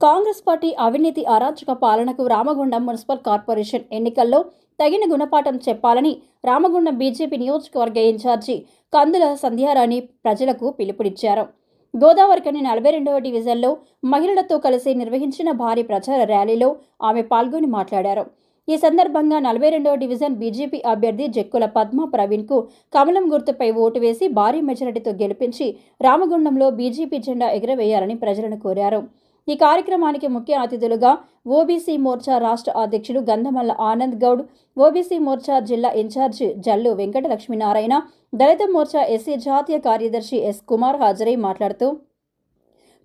Congress party అవినీతి అరాచక పాలనకు రామగుండం మున్సిపల్ కార్పొరేషన్ ఎన్నికల్లో తగిన గుణపాఠం చెప్పాలని రామగుండం బీజేపీ నియోజకవర్గ ఇన్ఛార్జి కందుల సంధ్యారాణి ప్రజలకు పిలుపునిచ్చారు. గోదావరికని నలభై రెండవ డివిజన్లో మహిళలతో కలిసి నిర్వహించిన భారీ ప్రచార ర్యాలీలో ఆమె పాల్గొని మాట్లాడారు. ఈ సందర్భంగా నలభై రెండవ డివిజన్ బీజేపీ అభ్యర్థి జక్కుల పద్మ ప్రవీణ్కు కమలం గుర్తుపై ఓటు వేసి భారీ మెజారిటీతో గెలిపించి రామగుండంలో బీజేపీ జెండా ఎగురవేయాలని ప్రజలను కోరారు. ఈ కార్యక్రమానికి ముఖ్య అతిథులుగా ఓబీసీ మోర్చా రాష్ట్ర అధ్యక్షులు గంధమల్ల ఆనంద్ గౌడ్ ఓబీసీ మోర్చా జిల్లా in charge Jallu Venkata Lakshminarayana Dalit Morcha SC జాతీయ కార్యదర్శి ఎస్ కుమార్ హాజరై మాట్లాడుతూ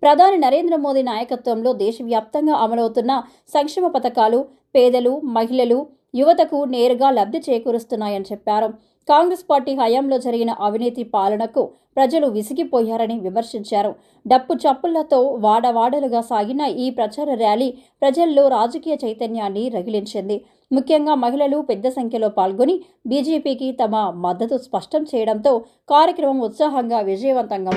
ప్రధాని నరేంద్ర మోదీ నాయకత్వంలో దేశవ్యాప్తంగా అమలవుతున్న సంక్షేమ పథకాలు పేదలు మహిళలు యువతకు నేరుగా లబ్ధి చేకూరుస్తున్నాయని చెప్పారు. కాంగ్రెస్ పార్టీ హయాంలో జరిగిన అవినీతి పాలనకు ప్రజలు విసిగిపోయారని విమర్శించారు. డప్పు చప్పుళ్ళతో వాడవాడలుగా సాగిన ఈ ప్రచార ర్యాలీ ప్రజల్లో రాజకీయ చైతన్యాన్ని రగిలించింది. ముఖ్యంగా మహిళలు పెద్ద సంఖ్యలో పాల్గొని బీజేపీకి తమ మద్దతు స్పష్టం చేయడంతో కార్యక్రమం ఉత్సాహంగా విజయవంతంగా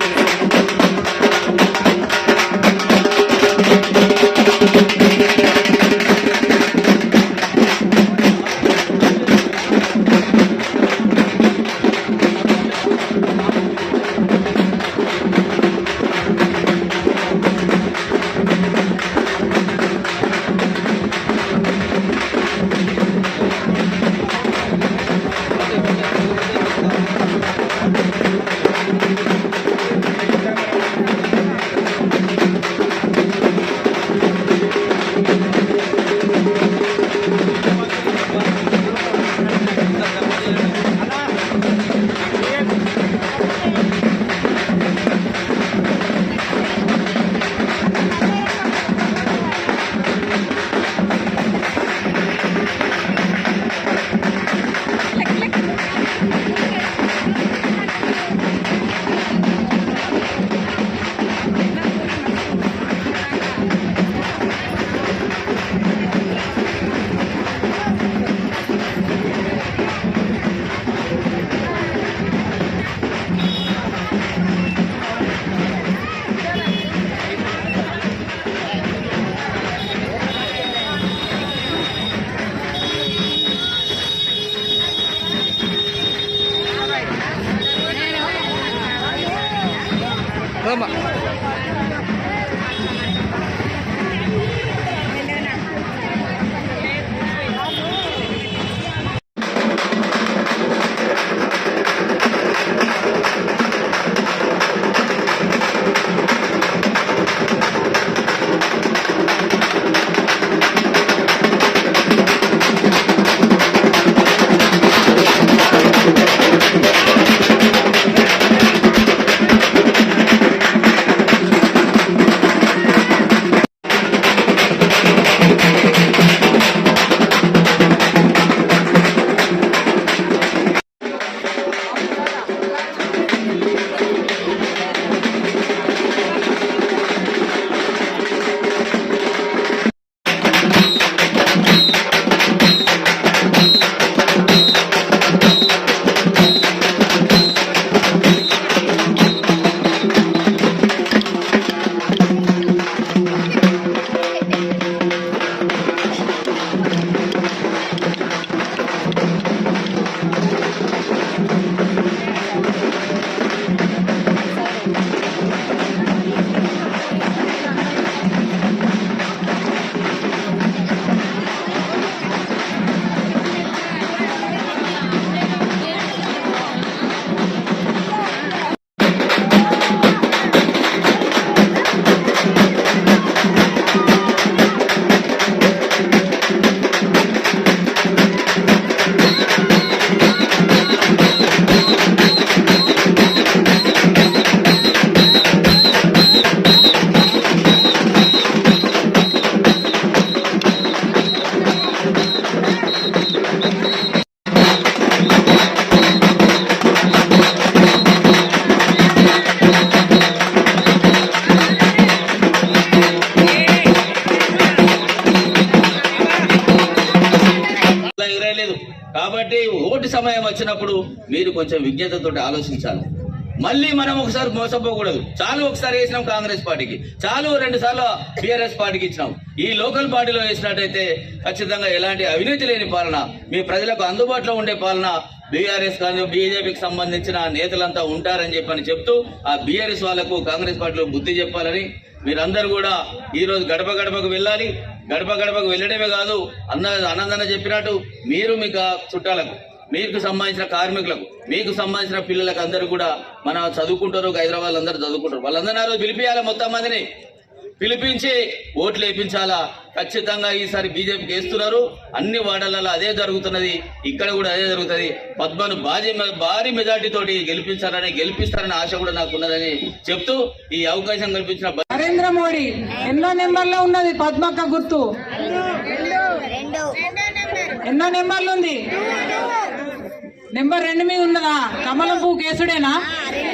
సమయం వచ్చినప్పుడు మీరు కొంచెం విజ్ఞతతో ఆలోచించాలి. మళ్ళీ మనం ఒకసారి మోసపోకూడదు. చాలు ఒకసారి వేసినాం కాంగ్రెస్ పార్టీకి. చాలు రెండు సార్లు టీఆర్ఎస్ పార్టీకి ఇచ్చినాం. ఈ లోకల్ పార్టీలో వేసినట్టయితే ఖచ్చితంగా ఎలాంటి అవినీతి లేని పాలన మీ ప్రజలకు అందుబాటులో ఉండే పాలన బీఆర్ఎస్ కానీ బీజేపీకి సంబంధించిన నేతలంతా ఉంటారని చెప్పని చెప్తూ ఆ బీఆర్ఎస్ వాళ్ళకు కాంగ్రెస్ పార్టీలో బుద్ధి చెప్పాలని మీరందరూ కూడా ఈరోజు గడప గడపకు వెళ్ళాలి. గడప గడపకు వెళ్ళడమే కాదు అన్న ఆనందన చెప్పినట్టు మీరు మీకు చుట్టాలకు మీకు సంబంధించిన కార్మికులకు మీకు సంబంధించిన పిల్లలకు అందరూ కూడా మన చదువుకుంటారు హైదరాబాద్ అందరూ చదువుకుంటారు. వాళ్ళందరూ ఆ రోజు పిలిపియాలి మొత్తం మందిని. పిలిపించి ఓట్లు వేయించాలా? ఖచ్చితంగా ఈసారి బీజేపీకి వేస్తున్నారు. అన్ని వార్డులలో అదే జరుగుతున్నది. ఇక్కడ కూడా అదే జరుగుతుంది. పద్మను భారీ భారీ మెజార్టీ తోటి గెలిపించాలని గెలిపిస్తారని ఆశ కూడా నాకు ఉన్నదని చెప్తూ ఈ అవకాశం కల్పించిన నరేంద్ర మోడీ ఎన్నో నెంబర్లో ఉన్నది పద్మక్క గుర్తు? ఎన్నో నెంబర్లు ఉంది? నెంబర్ రెండు మీద ఉన్నదా? కమలం పువ్వు కేసుడేనా?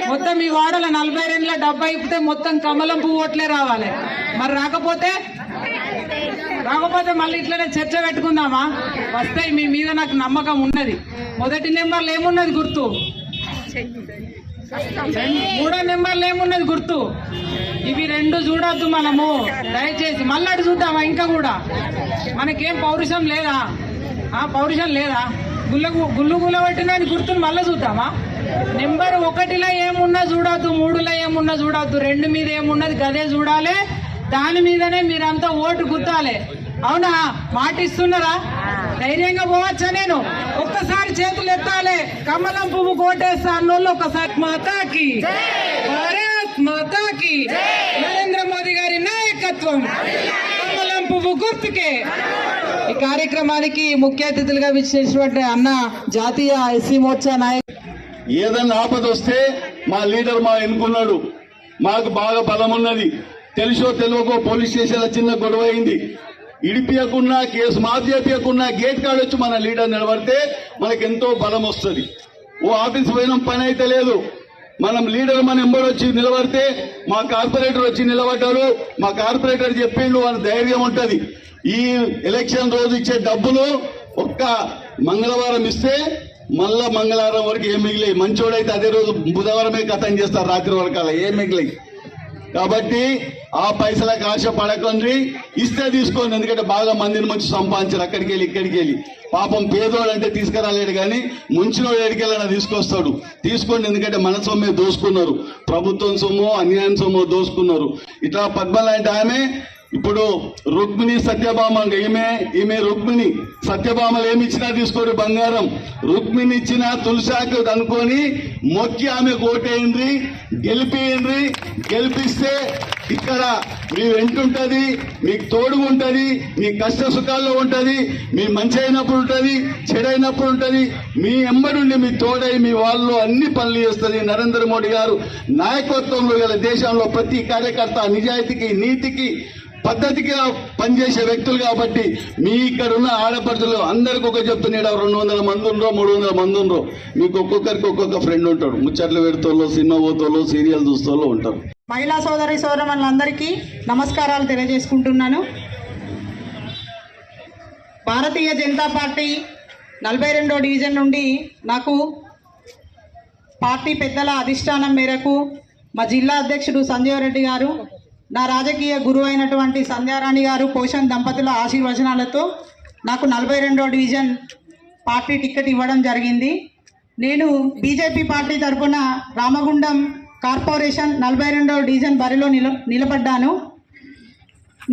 మొత్తం ఈ వాడల నలభై రెండుల డెబ్బై అయిపోతే మొత్తం కమలం పువ్వు ఓట్లే రావాలి. మరి రాకపోతే? రాకపోతే మళ్ళీ ఇట్లనే చర్చ పెట్టుకుందామా? వస్తాయి మీ మీద నాకు నమ్మకం ఉన్నది. మొదటి నెంబర్లు ఏమున్నది గుర్తు? మూడో నెంబర్లు ఏమున్నది గుర్తు? ఇవి రెండు చూడొద్దు మనము. దయచేసి మళ్ళీ చూద్దామా? ఇంకా కూడా. మనకేం పౌరుషం లేదా? ఆ పౌరుషం లేదా? గుల్ల గుల్లు గుల్ల పట్టిన గుర్తుని మళ్ళీ చూద్దామా? నెంబర్ ఒకటిలో ఏమున్నా చూడొద్దు మూడులో ఏమున్నా చూడొద్దు రెండు మీద ఏమున్నది గదే చూడాలి దాని మీదనే మీరంతా ఓటు గుర్తాలి అవునా? మాట ఇస్తున్నారా ధైర్యంగా పోవచ్చా నేను? ఒక్కసారి చేతులు ఎత్తాలి. కమలం పువ్వు కోటేస్తా అన్నోళ్ళు ఒకసారి మాతాకి. భారత్ మాతాకి. నరేంద్ర మోదీ గారి నాయకత్వం. కమలం పువ్వు గుర్తుకే. ఈ కార్యక్రమానికి ముఖ్య అతిథులుగా విచ్చేసినటువంటి అన్న జాతీయ ఎస్సీ మోర్చా నాయకులు ఏదన్నా ఆపద వస్తే మా లీడర్ మా ఎన్నుకున్నాడు. మాకు బాగా బలం ఉన్నది. తెలుసో తెలియకో పోలీస్ స్టేషన్లో చిన్న గొడవ అయింది. ఇడిపియకున్నా కేసు మాఫ్ చేయకున్నా గేట్ కాడ వచ్చి మన లీడర్ నిలబడితే మనకు ఎంతో బలం వస్తుంది. ఓ ఆఫీస్ పోయిన పని అయితే లేదు. మనం లీడర్ మన ఎంబర్ వచ్చి నిలబడితే మా కార్పొరేటర్ వచ్చి నిలబడ్డాడు. మా కార్పొరేటర్ చెప్పిండు వాళ్ళ ధైర్యం ఉంటుంది. ఈ ఎలక్షన్ రోజు ఇచ్చే డబ్బులు ఒక్క మంగళవారం ఇస్తే మళ్ళా మంగళవారం వరకు ఏం మిగిలాయి మంచోడైతే అదే రోజు బుధవారమే కథం చేస్తారు రాత్రి వరకు అలా ఏం మిగిలాయి కాబట్టి ఆ పైసలకు ఆశ పడకండి ఇస్తే తీసుకోండి. ఎందుకంటే బాగా మందిని మంచి సంపాదించారు. అక్కడికి వెళ్ళి ఇక్కడికి వెళ్ళి. పాపం పేదోడు అంటే తీసుకురాలేడు కానీ ముంచినోడు ఎడికెళ్ళినా తీసుకొస్తాడు. తీసుకోండి ఎందుకంటే మన సొమ్మే దోసుకున్నారు. ప్రభుత్వం సొమ్ము అన్యాయం సొమ్ము దోసుకున్నారు. ఇట్లా పద్మ లాంటి ఆమె ఇప్పుడు రుక్మిణి సత్యభామ ఈమె ఈమె రుక్మిణి. సత్యభామలు ఏమి ఇచ్చినా తీసుకోరు బంగారం. రుక్మిణి ఇచ్చిన తులసాకు అనుకొని మొక్కి ఆమె ఓటేయండి గెలిపియండి. గెలిపిస్తే ఇక్కడ మీ వెంటుంటది మీకు తోడు ఉంటది మీ కష్ట సుఖాల్లో ఉంటది మీ మంచి అయినప్పుడు ఉంటది చెడైనప్పుడు ఉంటది. మీ ఎమ్మడుండి మీ తోడై మీ వాళ్ళు అన్ని పనులు చేస్తుంది నరేంద్ర మోడీ గారు. నాయకత్వంలో గల దేశంలో ప్రతి కార్యకర్త నిజాయితీకి నీతికి పద్ధతిగా పనిచేసే వ్యక్తులు కాబట్టి మీ ఇక్కడ ఉన్న ఆడపడుతులు అందరికి ఒక చెప్తున్నాడు రెండు వందల మంది ఉండరో మూడు వందల మంది ఉండరో మీకు ఒక్కొక్కరికి ఒక్కొక్క ఫ్రెండ్ ఉంటాడు. ముచ్చట్లు పెడుతోళ్ళు సినిమా పోతోళ్ళు సీరియల్ చూస్తోళ్ళు ఉంటారు. మహిళా సోదరి సోదరులందరికీ నమస్కారాలు తెలియజేసుకుంటున్నాను. భారతీయ జనతా పార్టీ నలభై రెండో డివిజన్ నుండి నాకు పార్టీ పెద్దల అధిష్టానం మేరకు మా జిల్లా అధ్యక్షుడు సంజయ్ రెడ్డి గారు నా రాజకీయ గురువు అయినటువంటి సంధ్యారాణి గారు పోషన్ దంపతుల ఆశీర్వచనాలతో నాకు నలభై రెండో డివిజన్ పార్టీ టికెట్ ఇవ్వడం జరిగింది. నేను బీజేపీ పార్టీ తరఫున రామగుండం కార్పొరేషన్ నలభై రెండో డివిజన్ బరిలో నిల నిలబడ్డాను.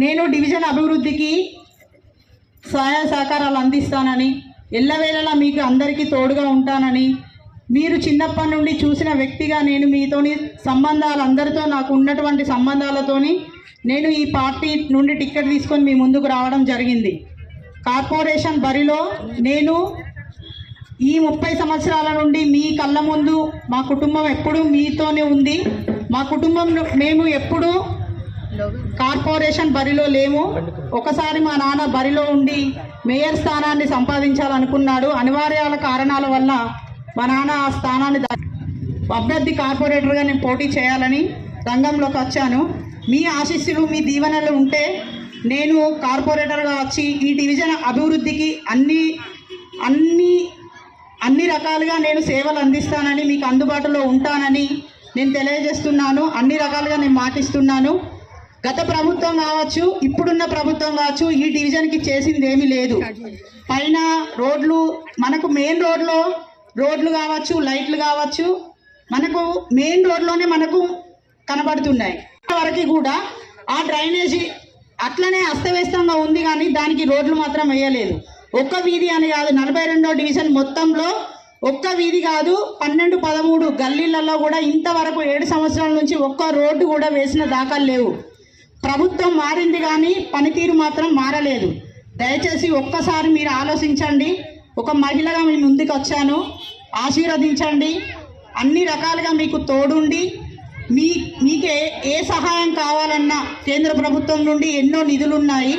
నేను డివిజన్ అభివృద్ధికి సహాయ సహకారాలు అందిస్తానని ఎల్లవేళలా మీకు అందరికీ తోడుగా ఉంటానని మీరు చిన్నప్పటి నుండి చూసిన వ్యక్తిగా నేను మీతోని సంబంధాలు అందరితో నాకు ఉన్నటువంటి సంబంధాలతోని నేను ఈ పార్టీ నుండి టికెట్ తీసుకొని మీ ముందుకు రావడం జరిగింది. కార్పొరేషన్ బరిలో నేను ఈ ముప్పై సంవత్సరాల నుండి మీ కళ్ళ ముందు మా కుటుంబం ఎప్పుడూ మీతోనే ఉంది. మా కుటుంబం మేము ఎప్పుడూ కార్పొరేషన్ బరిలో లేము. ఒకసారి మా నాన్న బరిలో ఉండి మేయర్ స్థానాన్ని సంపాదించాలనుకున్నాడు. అనివార్యాల కారణాల వల్ల మా నాన్న ఆ స్థానాన్ని అభ్యర్థి కార్పొరేటర్గా నేను పోటీ చేయాలని రంగంలోకి వచ్చాను. మీ ఆశీస్సులు మీ దీవెనలు ఉంటే నేను కార్పొరేటర్గా వచ్చి ఈ డివిజన్ అభివృద్ధికి అన్ని అన్ని అన్ని రకాలుగా నేను సేవలు అందిస్తానని మీకు అందుబాటులో ఉంటానని నేను తెలియజేస్తున్నాను. అన్ని రకాలుగా నేను మాటిస్తున్నాను. గత ప్రభుత్వం కావచ్చు ఇప్పుడున్న ప్రభుత్వం కావచ్చు ఈ డివిజన్కి చేసింది ఏమీ లేదు. పైన రోడ్లు మనకు మెయిన్ రోడ్లో రోడ్లు కావచ్చు లైట్లు కావచ్చు మనకు మెయిన్ రోడ్లోనే మనకు కనబడుతున్నాయి. వరకు కూడా ఆ డ్రైనేజీ అట్లనే అస్తవ్యస్తంగా ఉంది కానీ దానికి రోడ్లు మాత్రం వేయలేదు. ఒక్క వీధి అని కాదు నలభై రెండో డివిజన్ మొత్తంలో ఒక్క వీధి కాదు పన్నెండు పదమూడు గల్లీలలో కూడా ఇంతవరకు ఏడు సంవత్సరాల నుంచి ఒక్క రోడ్డు కూడా వేసిన దాఖలు లేవు. ప్రభుత్వం మారింది కానీ పనితీరు మాత్రం మారలేదు. దయచేసి ఒక్కసారి మీరు ఆలోచించండి. ఒక మహిళగా మీ ముందుకు వచ్చాను. ఆశీర్వదించండి. అన్ని రకాలుగా మీకు తోడుండి. మీ మీకే ఏ సహాయం కావాలన్నా కేంద్ర ప్రభుత్వం నుండి ఎన్నో నిధులు ఉన్నాయి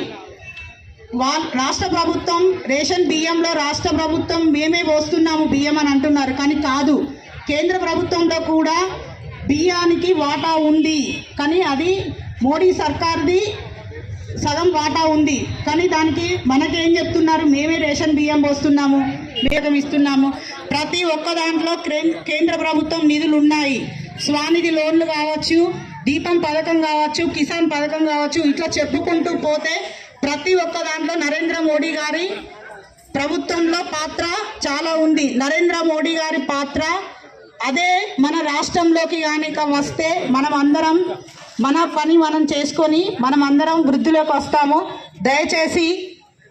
వా రాష్ట్ర ప్రభుత్వం రేషన్ బియ్యంలో రాష్ట్ర ప్రభుత్వం మేమే పోస్తున్నాము బియ్యం అని అంటున్నారు. కానీ కాదు కేంద్ర ప్రభుత్వంలో కూడా బియ్యానికి వాటా ఉంది. కానీ అది మోడీ సర్కార్ది సగం వాటా ఉంది. కానీ దానికి మనకేం చెప్తున్నారు? మేమే రేషన్ బియ్యం పోస్తున్నాము. బియ్యం ఇస్తున్నాము. ప్రతి ఒక్క దాంట్లో కేంద్ర ప్రభుత్వం నిధులు ఉన్నాయి. స్వానిధి లోన్లు కావచ్చు దీపం పథకం కావచ్చు కిసాన్ పథకం కావచ్చు ఇట్లా చెప్పుకుంటూ పోతే ప్రతి ఒక్క దాంట్లో నరేంద్ర మోడీ గారి ప్రభుత్వంలో పాత్ర చాలా ఉంది. నరేంద్ర మోడీ గారి పాత్ర అదే మన రాష్ట్రంలోకి కానీ వస్తే మనం అందరం మన పని మనం చేసుకొని మనం అందరం వృద్ధిలోకి వస్తాము. దయచేసి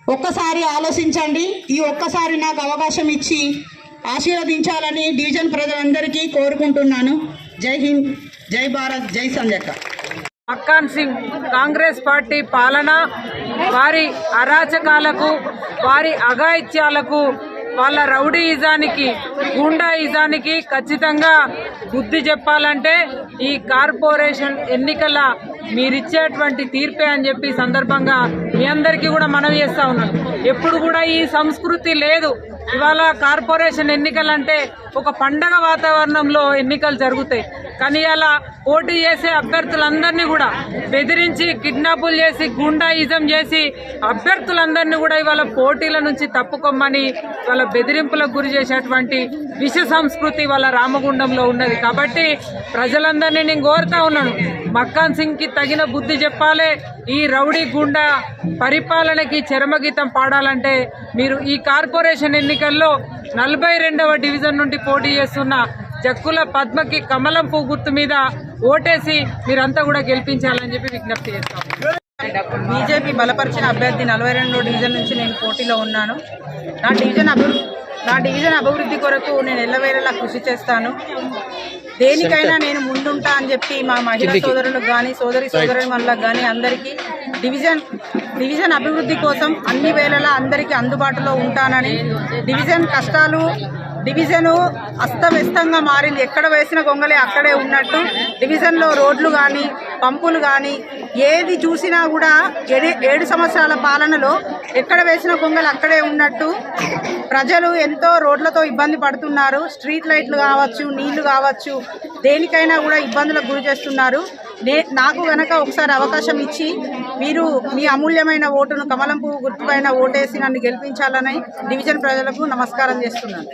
ఒక్కసారి ఆలోచించండి. ఈ ఒక్కసారి నాకు అవకాశం ఇచ్చి ఆశీర్వదించాలని డివిజన్ ప్రజలందరికీ కోరుకుంటున్నాను. జై హింద్ జై భారత్ జై సంజక్క మక్కాన్ సింగ్ కాంగ్రెస్ పార్టీ పాలన వారి అరాచకాలకు వారి అఘాయిత్యాలకు వాళ్ళ రౌడీయిజానికి ఇజానికి ఖచ్చితంగా బుద్ధి చెప్పాలంటే ఈ కార్పొరేషన్ ఎన్నికల మీరిచ్చేటువంటి తీర్పే అని చెప్పి సందర్భంగా మీ అందరికీ కూడా మనవి చేస్తా ఉన్నాను. ఎప్పుడు కూడా ఈ సంస్కృతి లేదు. ఇవాళ కార్పొరేషన్ ఎన్నికలంటే ఒక పండగ వాతావరణంలో ఎన్నికలు జరుగుతాయి. కానీ అలా పోటీ చేసే అభ్యర్థులందరినీ కూడా బెదిరించి కిడ్నాపులు చేసి గుండాయిజం చేసి అభ్యర్థులందరినీ కూడా ఇవాళ పోటీల నుంచి తప్పుకోమని వాళ్ళ బెదిరింపులకు గురి చేసేటువంటి విష సంస్కృతి వాళ్ళ రామగుండంలో ఉన్నది. కాబట్టి ప్రజలందరినీ నేను కోరుతా ఉన్నాను మక్కాన్ సింగ్కి తగిన బుద్ధి చెప్పాలి ఈ రౌడీ గుండా పరిపాలనకి చరమగీతం పాడాలంటే మీరు ఈ కార్పొరేషన్ ఎన్నికల్లో నలభై రెండవ డివిజన్ నుండి పోటీ చేస్తున్న జక్కుల పద్మకి కమలం పువ్వు గుర్తు మీద ఓటేసి మీరంతా కూడా గెలిపించాలని చెప్పి విజ్ఞప్తి చేస్తాం. బీజేపీ బలపరిచిన అభ్యర్థి నలభై రెండో డివిజన్ నుంచి నేను పోటీలో ఉన్నాను. నా డివిజన్ అభివృద్ధి నా డివిజన్ అభివృద్ధి కొరకు నేను ఎల్లవేళలా కృషి చేస్తాను. దేనికైనా నేను ముందుంటా అని చెప్పి మా మహిళా సోదరులకు కానీ సోదరి సోదరుల వాళ్ళకి కానీ అందరికీ డివిజన్ డివిజన్ అభివృద్ధి కోసం అన్ని వేళలా అందరికీ అందుబాటులో ఉంటానని డివిజన్ కష్టాలు డివిజను అస్తవ్యస్తంగా మారింది. ఎక్కడ వేసిన గొంగలే అక్కడే ఉన్నట్టు. డివిజన్లో రోడ్లు కానీ పంపులు కానీ ఏది చూసినా కూడా ఏడు ఏడు సంవత్సరాల పాలనలో ఎక్కడ వేసిన గొంగలు అక్కడే ఉన్నట్టు. ప్రజలు ఎంతో రోడ్లతో ఇబ్బంది పడుతున్నారు. స్ట్రీట్ లైట్లు కావచ్చు నీళ్ళు కావచ్చు దేనికైనా కూడా ఇబ్బందులకు గురి చేస్తున్నారు. నే నాకు గనక ఒకసారి అవకాశం ఇచ్చి మీరు మీ అమూల్యమైన ఓటును కమలం పువ్వు గుర్తుపైన ఓటేసి నన్ను గెలిపించాలని డివిజన్ ప్రజలకు నమస్కారం చేస్తున్నాను.